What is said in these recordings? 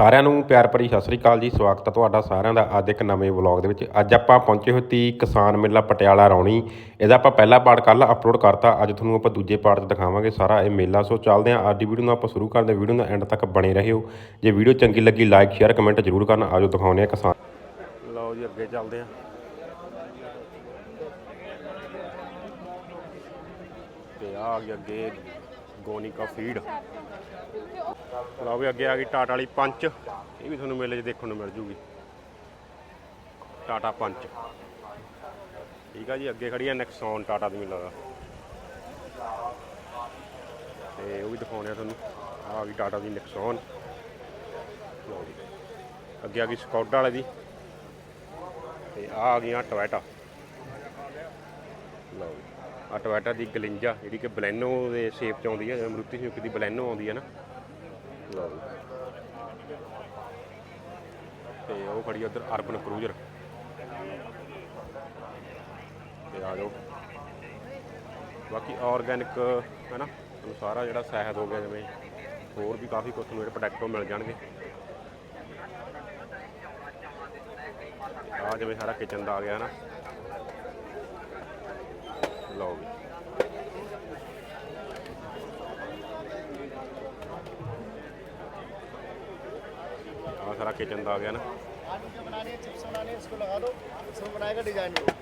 ਸਾਰਿਆਂ ਨੂੰ ਪਿਆਰ ਭਰੀ ਸਤਿ ਸ੍ਰੀ ਅਕਾਲ ਜੀ, ਸਵਾਗਤ ਹੈ ਤੁਹਾਡਾ ਸਾਰਿਆਂ ਦਾ ਅੱਜ ਇੱਕ ਨਵੇਂ ਵਲੌਗ ਦੇ ਵਿੱਚ। ਅੱਜ ਆਪਾਂ ਪਹੁੰਚੇ ਹੋਏ ਤੀ ਕਿਸਾਨ ਮੇਲਾ ਪਟਿਆਲਾ ਰੌਣੀ। ਇਹਦਾ ਆਪਾਂ ਪਹਿਲਾ ਪਾਰਟ ਕੱਲ ਅਪਲੋਡ ਕਰਤਾ, ਅੱਜ ਤੁਹਾਨੂੰ ਆਪਾਂ ਦੂਜੇ ਪਾਰਟ 'ਚ ਦਿਖਾਵਾਂਗੇ ਸਾਰਾ ਇਹ ਮੇਲਾ। ਸੋ ਚੱਲਦੇ ਹਾਂ, ਅੱਜ ਦੀ ਵੀਡੀਓ ਨੂੰ ਆਪਾਂ ਸ਼ੁਰੂ ਕਰਦੇ ਵੀਡੀਓ ਨੂੰ ਐਂਡ ਤੱਕ ਬਣੇ ਰਹਿਓ। ਜੇ ਵੀਡੀਓ ਚੰਗੀ ਲੱਗੀ ਲਾਈਕ ਸ਼ੇਅਰ ਕਮੈਂਟ ਜ਼ਰੂਰ ਕਰਨਾ। ਆਜੋ ਦਿਖਾਉਂਦੇ ਆ ਕਿਸਾਨ। ਲਓ ਜੀ, ਅੱਗੇ ਚੱਲਦੇ ਆ ਤੇ ਆ ਅੱਗੇ। ਗੋਨਿਕਾ ਫੀਡ ਲਓ ਵੀ ਅੱਗੇ ਆ ਗਈ ਟਾਟਾ ਵਾਲੀ ਪੰਚ। ਇਹ ਵੀ ਤੁਹਾਨੂੰ ਮੇਲੇ 'ਚ ਦੇਖਣ ਨੂੰ ਮਿਲ ਜੂਗੀ। ਟਾਟਾ ਪੰਚ। ਠੀਕ ਆ ਜੀ, ਅੱਗੇ ਖੜੀ ਆ ਨੈਕਸੌਨ ਟਾਟਾ ਦੀ ਮੇਲਾ ਦਾ ਤੇ ਉਹ ਵੀ ਦਿਖਾਉਣੇ ਆ ਤੁਹਾਨੂੰ। ਆਹ ਆ ਗਈ ਟਾਟਾ ਦੀ ਨੈਕਸੌਨ ਲਓ ਜੀ। ਅੱਗੇ ਆ ਗਈ ਸਕੌਡਾ ਵਾਲੇ ਦੀ। ਤੇ ਆ ਆ ਗਈਆਂ ਟੋਇਟਾ ਲਓ ਜੀ। ਟੋਇਟਾ ਦੀ ਗਲਿੰਜਾ ਜਿਹੜੀ ਕਿ ਬਲੈਨੋ ਦੇ ਸ਼ੇਪ ਚ ਆਉਂਦੀ ਹੈ ਜਿਵੇਂ ਮਰੂਤੀ ਸੁਜ਼ੂਕੀ ਦੀ ਬਲੈਨੋ ਆਉਂਦੀ ਹੈ ਨਾ। ਲਓ ਜੀ। ਤੇ ਉਹ ਖੜੀ ਉਧਰ ਅਰਬਨ ਕਰੂਜ਼ਰ ਤੇ ਆ ਜਾਓ। ਬਾਕੀ ਆਰਗੈਨਿਕ ਹੈ ਨਾ ਤੁਹਾਨੂੰ ਸਾਰਾ ਜਿਹੜਾ ਸ਼ਹਿਦ ਹੋ ਗਿਆ ਜਿਵੇਂ ਹੋਰ ਵੀ ਕਾਫੀ ਕੁਝ ਤੁਹਾਨੂੰ ਜਿਹੜੇ ਪ੍ਰੋਡਕਟ ਉਹ ਮਿਲ ਜਾਣਗੇ। ਆ ਜਿਵੇਂ ਸਾਰਾ ਕਿਚਨ ਦਾ ਆ ਗਿਆ ਨਾ ਲਓ ਵੀ ਆ ਸਾਰਾ ਕਿਚਨ ਦਾ ਆ ਗਿਆ ਨਾ आलू जो बनानी है चिप्स बनानी है इसको लगा दो इसमें बनाएगा डिजाइन ये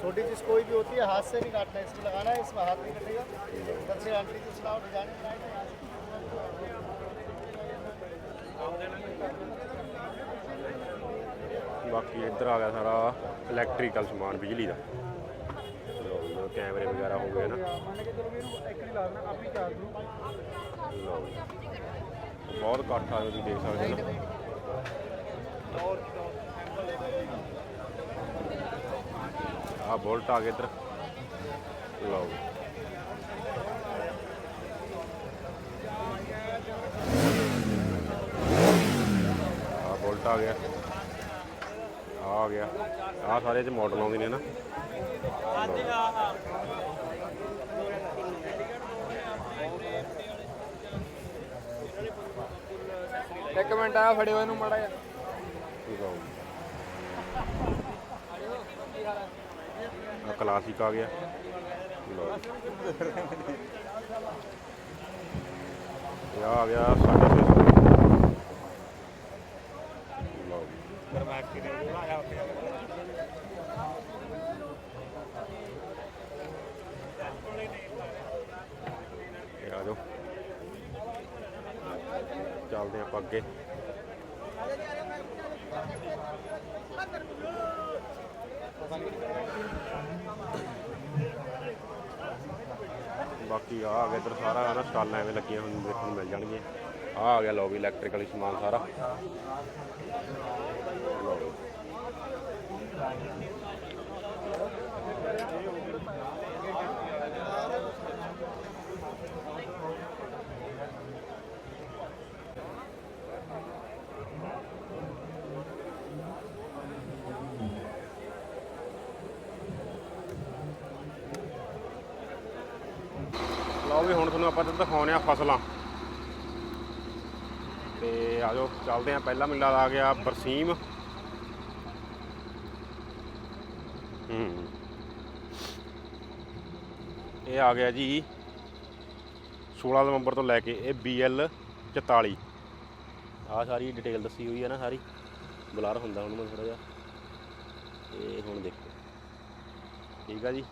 छोटी चीज़ कोई भी होती है हाथ से नहीं काटना है इसमें लगाना है इसमें हाथ नहीं कटेगा इधर से आंटी चिप्स लाओ डिजाइन बनाएगा ਬਾਕੀ ਇੱਧਰ ਆ ਗਿਆ ਸਾਰਾ ਇਲੈਕਟ੍ਰੀਕਲ ਸਮਾਨ ਬਿਜਲੀ ਦਾ ਲਓ ਜੀ, ਜਿਵੇਂ ਕੈਮਰੇ ਵਗੈਰਾ ਹੋ ਗਏ ਨਾ। ਲਓ ਜੀ। ਬਹੁਤ ਇਕੱਠ ਆ ਤੁਸੀਂ ਦੇਖ ਸਕਦੇ ਹੋ ਆ ਬੋਲਟ ਆ ਗਏ ਇੱਧਰ। ਲਓ। ਆ ਬੋਲਟ ਆ ਗਿਆ। ਆ ਆ ਗਿਆ। ਆ ਸਾਰੇ ਚ ਮਾਡਲ ਆਉਂਦੇ ਨੇ ਨਾ। ਇੱਕ ਮਿੰਟ ਆ, ਫੜਿਓ ਇਹਨੂੰ ਮੜਾ ਜਾ ਆ ਕਲਾਸਿਕ ਆ ਗਿਆ। ਲਓ ਇਹ ਆ ਗਿਆ 650 ਲਓ ਜੀ। ਇਹ ਆ ਜਾਓ ਚੱਲਦੇ ਆਪਾਂ ਅੱਗੇ ਬਾਕੀ ਆ ਆ ਗਿਆ ਇੱਧਰ ਸਾਰਾ ਨਾ ਸਟਾਲਾਂ ਐਵੇਂ ਲੱਗੀਆਂ ਹੁਣ ਦੇਖਣ ਨੂੰ ਮਿਲ ਜਾਣਗੀਆਂ। ਆ ਆ ਗਿਆ, ਲਓ ਇਲੈਕਟ੍ਰੀਕਲ ਸਮਾਨ ਸਾਰਾ। ਵੀ। ਹੁਣ ਤੁਹਾਨੂੰ ਆਪਾਂ ਇੱਧਰ ਦਿਖਾਉਂਦੇ ਆ ਫਸਲਾਂ। ਤੇ ਆ ਜਾਓ ਚੱਲਦੇ ਆ ਪਹਿਲਾ ਮਿਲਾ ਆ ਗਿਆ ਬਰਸੀਮ। ਹੂੰ। ਇਹ ਆ ਗਿਆ ਜੀ 16 ਨਵੰਬਰ ਤੋਂ ਲੈ ਕੇ ਇਹ BL 44 ਆ ਸਾਰੀ ਡਿਟੇਲ ਦੱਸੀ ਹੋਈ ਹੈ ਨਾ ਸਾਰੀ। ਬਲਰ ਹੁੰਦਾ ਹੁਣ ਮੈਂ ਥੋੜਾ ਜਿਹਾ। ਤੇ ਹੁਣ ਦੇਖੋ। ਠੀਕ ਆ ਜੀ।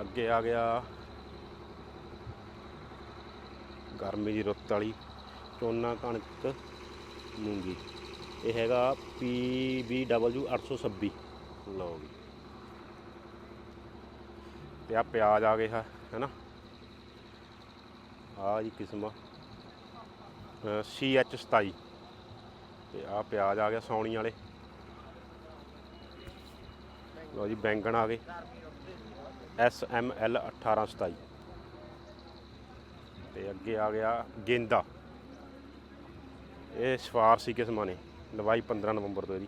ਅੱਗੇ ਆ ਗਿਆ ਗਰਮੀ ਦੀ ਰੁੱਤ ਵਾਲੀ, ਚੋਨਾ ਕਣਕ ਮੂੰਗੀ। ਇਹ ਹੈਗਾ PBW 826 ਲਓ ਜੀ। ਤੇ ਆ ਪਿਆਜ਼ ਆ ਗਏ ਹੈ ਨਾ? ਆ ਜੀ ਕਿਸਮ CH27 ਤੇ ਆ ਪਿਆਜ਼ ਆ ਗਿਆ ਸੌਣੀ ਵਾਲੇ। ਲਓ ਜੀ, ਬੈਂਗਣ ਆ ਗਏ। SML 1827 ਤੇ ਅੱਗੇ ਆ ਗਿਆ ਗੇਂਦਾ। ਇਹ ਸਫਾਰਸੀ ਕਿਸਮਾਂ ਨੇ ਲਵਾਈ 15 ਨਵੰਬਰ ਤੋਂ ਇਹਦੀ।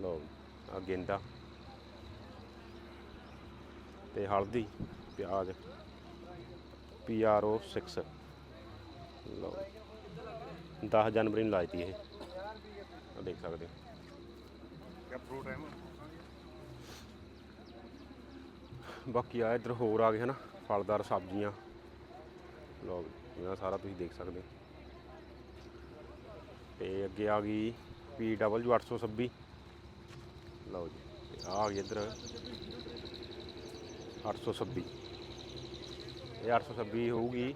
ਲਓ ਆ ਗੇਂਦਾ। ਤੇ ਹਲਦੀ ਪਿਆਜ਼। PRO 6 ਲਓ 10 ਜਨਵਰੀ ਨੂੰ ਲਾਈ ਤੀ ਇਹ। ਆ ਦੇਖ ਸਕਦੇ ਹੋ। ਕਿਆ ਫਰੂਟ ਹੈ ਬਾਕੀ ਆ ਇੱਧਰ ਹੋਰ ਆ ਗਏ ਹਨਾ ਫਲਦਾਰ ਸਬਜ਼ੀਆਂ। ਲੋ ਇਹਨਾਂ ਸਾਰਾ ਤੁਸੀਂ ਦੇਖ ਸਕਦੇ ਹੋ। ਤੇ ਅੱਗੇ ਆ ਗਈ ਪੀ PW 826 ਲਓ ਜੀ, ਤੇ ਆ ਗਈ ਇੱਧਰ 826 ਇਹ 826 ਹੋਊਗੀ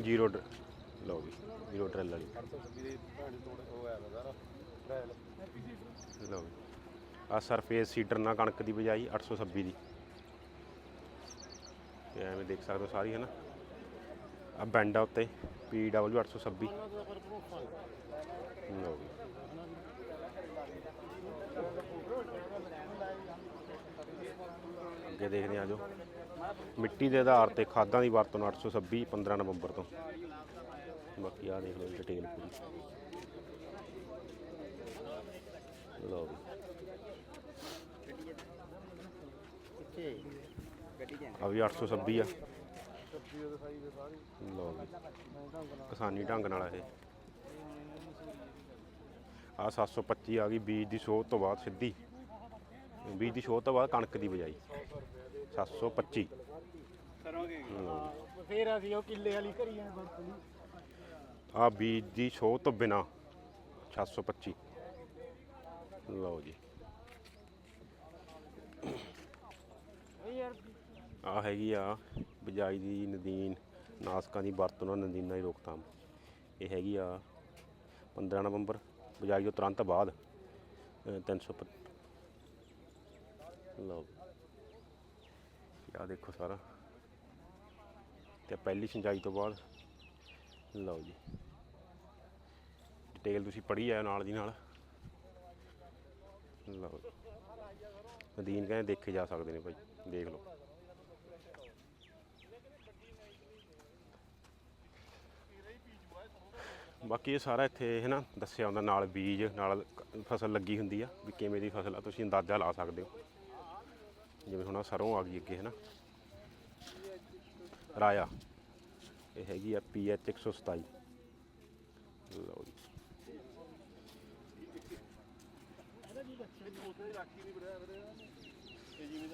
ਜ਼ੀਰੋ ਡਰ- ਲਓ ਜੀ, ਜ਼ੀਰੋ ਡਰਲ ਵਾਲੀ। ਲਓ ਜੀ ਆ ਸਰਫੇਸ ਸੀਡਰ ਨਾਲ ਕਣਕ ਦੀ ਬਜਾਈ 826 ਦੀ। ਤੇ ਐਵੇਂ ਦੇਖ ਸਕਦੇ ਹੋ ਸਾਰੀ, ਹੈ ਨਾ? ਬੈਂਡ ਆ ਉੱਤੇ PW 826 ਲਓ ਜੀ। ਅੱਗੇ ਦੇਖਦੇ ਆ ਜੋ ਮਿੱਟੀ ਦੇ ਆਧਾਰ ਤੇ ਖਾਦਾਂ ਦੀ ਵਰਤੋਂ 826 15 ਨਵੰਬਰ ਤੋਂ। ਬਾਕੀ ਆ ਦੇਖ ਲਓ ਡਿਟੇਲ ਪੂਰੀ। ਲਓ ਜੀ। ਆ ਵੀ 826 ਆ। ਲਓ ਜੀ। ਕਿਸਾਨੀ ਢੰਗ ਨਾਲ ਇਹ। ਆ 725 ਆ ਗਈ ਬੀਜ ਦੀ ਸੋਧ ਤੋਂ ਬਾਅਦ ਸਿੱਧੀ। ਬੀਜ ਦੀ ਸੋਧ ਤੋਂ ਬਾਅਦ ਕਣਕ ਦੀ ਬਜਾਈ। 725 ਫੇਰ ਅਸੀਂ ਉਹ ਕਿੱਲੇ ਵਾਲੀ ਕਰੀ ਆ ਆ ਬੀਜ ਦੀ ਸੋਧ ਤੋਂ ਬਿਨਾ 725 ਲਓ ਜੀ। ਆ ਹੈਗੀ ਆ ਬਿਜਾਈ ਦੀ ਨਦੀਨ ਨਾਸਕਾਂ ਦੀ ਵਰਤੋਂ ਨਾਲ ਨਦੀਨਾਂ ਦੀ ਰੋਕਥਾਮ। ਇਹ ਹੈਗੀ ਆ 15 ਨਵੰਬਰ ਬਿਜਾਈ ਤੋਂ ਤੁਰੰਤ ਬਾਅਦ ਅ, 300 ਲਓ ਆ ਦੇਖੋ ਸਾਰਾ। ਤੇ ਪਹਿਲੀ ਸਿੰਜਾਈ ਤੋਂ ਬਾਅਦ ਲਓ ਜੀ। ਡਿਟੇਲ ਤੁਸੀਂ ਪੜ੍ਹੀ ਆਇਓ ਨਾਲ ਦੀ ਨਾਲ। ਲਓ ਨਦੀਨ ਕਹਿੰਦੇ ਦੇਖੇ ਜਾ ਸਕਦੇ ਨੇ ਭਾਈ ਦੇਖ ਲਓ। ਬਾਕੀ ਇਹ ਸਾਰਾ ਇੱਥੇ ਹੈ ਨਾ ਦੱਸਿਆ ਹੁੰਦਾ ਨਾਲ ਬੀਜ, ਨਾਲ ਕ- ਫਸਲ ਲੱਗੀ ਹੁੰਦੀ ਆ, ਵੀ ਕਿਵੇਂ ਦੀ ਫਸਲ ਆ, ਤੁਸੀਂ ਅੰਦਾਜ਼ਾ ਲਾ ਸਕਦੇ ਹੋ। ਜਿਵੇਂ ਹੁਣ ਆਹ ਸਰੋਂ ਆ ਗਈ ਅੱਗੇ ਹੈ ਨਾ ਰਾਇਆ, ਇਹ ਹੈਗੀ ਆ PH 127 ਲਓ ਜੀ।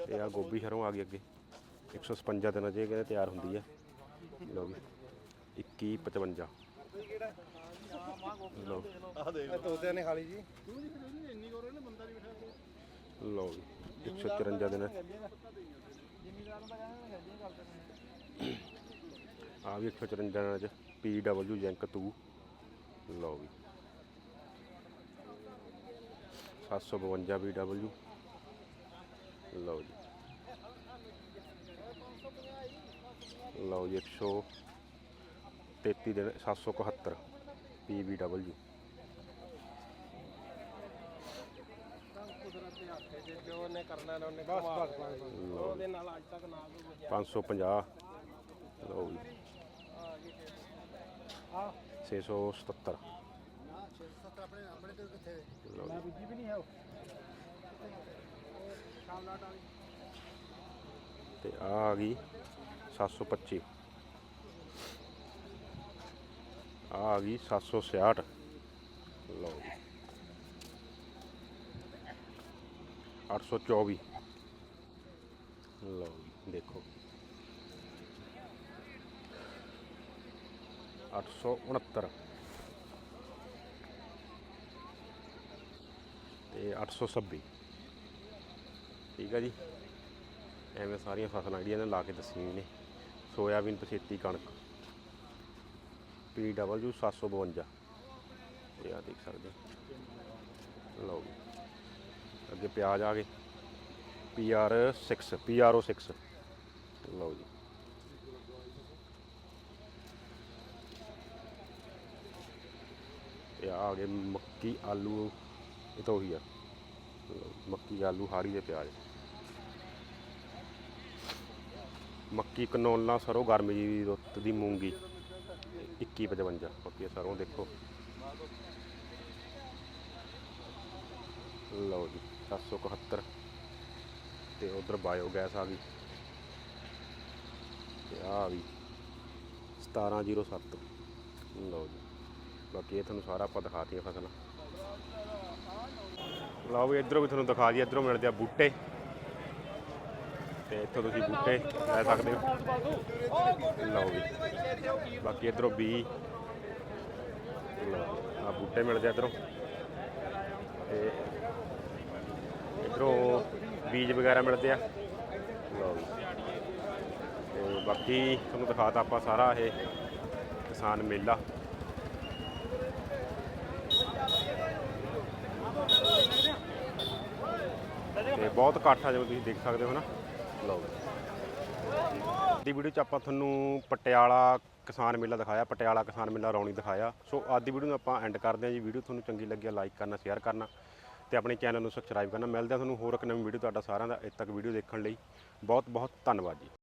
ਇਹ ਆ ਗੋਭੀ ਸਰੋਂ ਆ ਗਈ ਅੱਗੇ। 156 ਦਿਨਾਂ 'ਚ ਇਹ ਕਹਿੰਦੇ ਤਿਆਰ ਹੁੰਦੀ ਆ। ਲਓ ਜੀ। 2155 ਲਓ। ਤੋਤਿਆਂ ਨੇ ਖਾਲੀ ਜੀ। ਲਓ ਜੀ 154 ਦਿਨ ਆ ਵੀ 154 ਦਿਨਾਂ ਚ PW ਜੈਂਕ 2 ਲਓ ਵੀ। 752 BW ਲਓ ਜੀ। ਲਓ ਜੀ 133 ਦਿਨ 771 PBW ਜੋ ਉਹਨੇ ਕਰਨਾ ਉਹਨੇ ਬਸ। ਬਸ ਉਹਦੇ ਨਾਲ ਅੱਜ ਤੱਕ ਨਾ 550 ਲਓ ਜੀ 677 ਆਪਣੇ ਆਪਣੇ ਤੇ ਕਿੱਥੇ ਲਓ ਜੀ। ਦੂਜੀ ਵੀ ਨਹੀਂ ਹੈ ਉਹ ਤੇ ਆ ਆ ਗਈ 725 ਆ ਆ ਗਈ 766 ਲਓ ਜੀ। 824 ਲਓ ਜੀ, ਦੇਖੋ। 869 ਤੇ 826 ਠੀਕ ਆ ਜੀ। ਐਵੇਂ ਸਾਰੀਆਂ ਫਸਲਾਂ ਜਿਹੜੀਆਂ ਨੇ ਲਾ ਕੇ ਦੱਸੀਆਂ ਨੇ। ਸੋਇਆਬੀਨ, ਪਛੇਤੀ ਕਣਕ। PW 752 ਇਹ ਆ ਦੇਖ ਸਕਦੇ ਹੋ। ਲਓ ਜੀ। ਅੱਗੇ ਪਿਆਜ਼ ਆ ਗਏ। PR 6 PRO 6 ਲਓ ਜੀ। ਇਹ ਆ ਗਏ ਮੱਕੀ, ਆਲੂ। ਇਹ ਤਾਂ ਉਹੀ ਆ। ਲਓ ਮੱਕੀ, ਆਲੂ ਹਾੜੀ ਦੇ ਪਿਆਜ਼। ਮੱਕੀ ਕਨੋਲਾ ਸਰੋਂ ਜੀ ਦੀ ਰੁੱਤ ਦੀ ਮੂੰਗੀ। 2155 ਬਾਕੀ ਸਰੋਂ ਦੇਖੋ। ਲਓ ਜੀ 771 ਤੇ ਉਧਰ ਬਾਇਓ ਗੈਸ ਆ ਗਈ। ਤੇ ਆ ਆ ਗਈ 1707 ਲਓ ਜੀ, ਬਾਕੀ ਇਹ ਤੁਹਾਨੂੰ ਸਾਰਾ ਆਪਾਂ ਦਿਖਾਤੀਆਂ ਫਸਲਾਂ। ਲਓ ਵੀ ਇਧਰੋਂ ਵੀ ਤੁਹਾਨੂੰ ਦਿਖਾ ਦਈਏ, ਇਧਰੋਂ ਮਿਲਦੇ ਆ ਬੂਟੇ। ਤੇ ਇੱਥੋਂ ਤੁਸੀਂ ਬੂਟੇ ਲੈ ਸਕਦੇ ਹੋ। ਲਓ ਵੀ ਬਾਕੀ ਇਧਰੋਂ ਬੀ। ਆ ਬੂਟੇ ਮਿਲਦੇ ਆ ਇਧਰੋਂ। ਤੇ ਇਧਰੋਂ ਬੀਜ ਵਗੈਰਾ ਮਿਲਦੇ ਆ। ਲਓ ਵੀ ਤੇ ਬਾਕੀ ਤੁਹਾਨੂੰ ਦਿਖਾਤਾ ਆਪਾਂ ਸਾਰਾ ਇਹ ਕਿਸਾਨ ਮੇਲਾ। ਤੇ ਬਹੁਤ ਇਕੱਠ ਆ, ਜਿਵੇਂ ਤੁਸੀਂ ਦੇਖ ਸਕਦੇ ਹੋ ਨਾ। ਲਓ ਦੀ ਵੀਡੀਓ ਚ ਆਪਾਂ ਤੁਹਾਨੂੰ ਪਟਿਆਲਾ ਕਿਸਾਨ ਮੇਲਾ ਦਿਖਾਇਆ, ਪਟਿਆਲਾ ਕਿਸਾਨ ਮੇਲਾ ਰੌਣੀ ਦਿਖਾਇਆ। ਸੋ ਅੱਜ ਦੀ ਵੀਡੀਓ ਨੂੰ ਆਪਾਂ ਐਂਡ ਕਰਦੇ ਹਾਂ ਜੀ। ਵੀਡੀਓ ਤੁਹਾਨੂੰ ਚੰਗੀ ਲੱਗੀ ਲਾਈਕ ਕਰਨਾ ਸ਼ੇਅਰ ਕਰਨਾ ਤੇ ਆਪਣੇ ਚੈਨਲ ਨੂੰ ਸਬਸਕ੍ਰਾਈਬ ਕਰਨਾ। ਮਿਲਦੇ ਹਾਂ ਤੁਹਾਨੂੰ ਹੋਰ ਇੱਕ ਨਵੀਂ ਵੀਡੀਓ ਤੁਹਾਡਾ ਸਾਰਿਆਂ ਦਾ ਇੱਥੇ ਤੱਕ ਵੀਡੀਓ ਦੇਖਣ ਲਈ। ਬਹੁਤ ਬਹੁਤ ਧੰਨਵਾਦ ਜੀ।